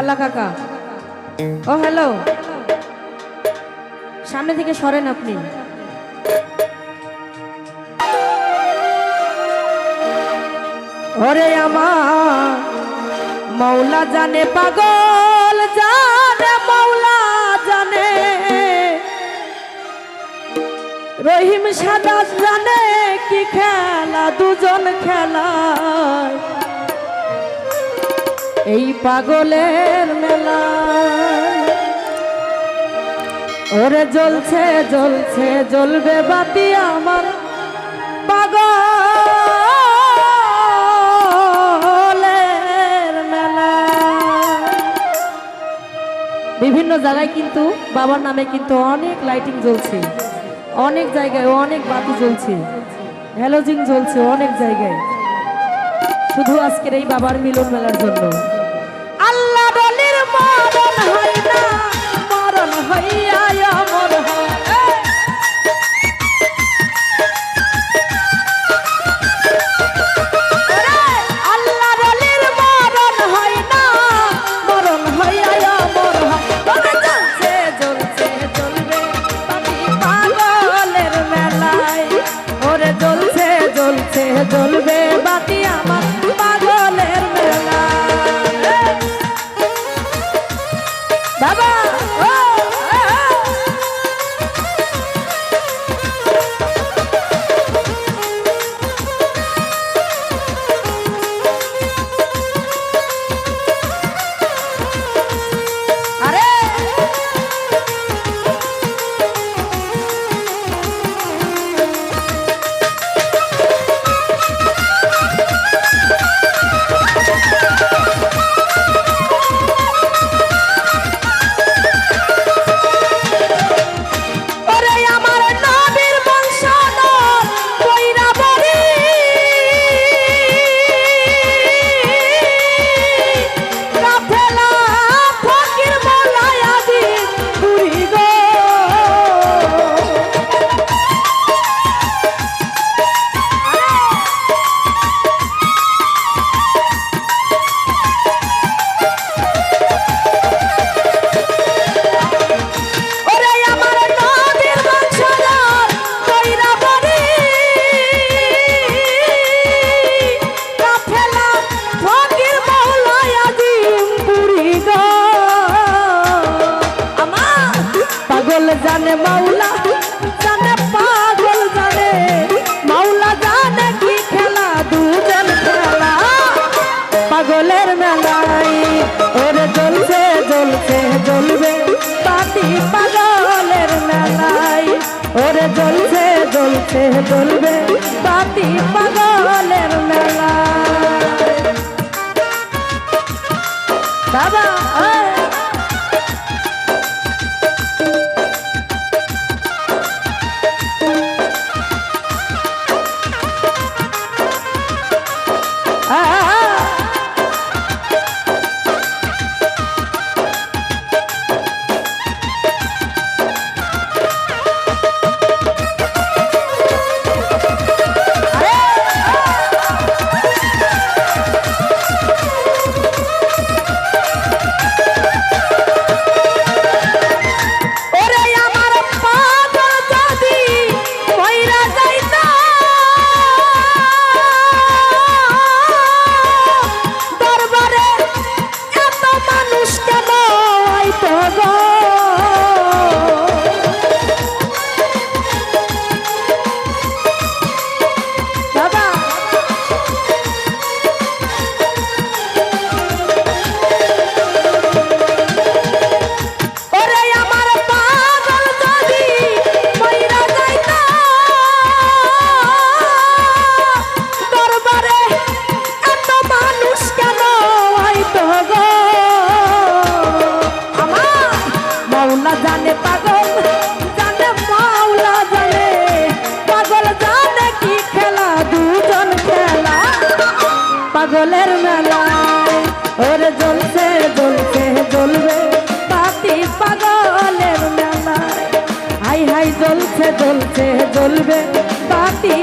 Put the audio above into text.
আল্লাহ কাকা। ও হ্যালো সামনে থেকে সরেন আপনি। ওরে আমার, মৌলা জানে পাগল, জানে মৌলা জানে। রহিম সাদা জানে কি খেলা, দুজন খেলায়। এই পাগলের মেলা। ওরে জ্বলছে জ্বলছে, জ্বলবে বাতি আমার পাগলের মেলা। বিভিন্ন জায়গায় কিন্তু বাবার নামে কিন্তু অনেক লাইটিং জ্বলছে। অনেক জায়গায় অনেক বাতি জ্বলছে। হ্যালোজিং জ্বলছে অনেক জায়গায়। শুধু আজকের এই বাবার মিলন মেলার জন্য। জানে মাওলা, জানে পাগল জানে। মাওলা জানে কি খেলা, দুজন খেলা। পাগলের মেলায় ওরে জ্বলছে জ্বলছে, জ্বলবে। পাতি পাগলের মেলায় ওরে জ্বলছে জ্বলছে, জ্বলবে। পাতি পাগলের মাওলা জানে পাগল, জানে মাওলা জানে। পাগল জানে কি খেলা, দুজন খেলা। পাগলের মেলায় ওরে জ্বলছে জ্বলছে, জ্বলবে। পাতি পাগলের মেলায়। হাই হাই, জ্বলছে জ্বলছে, জ্বলবে। পাতি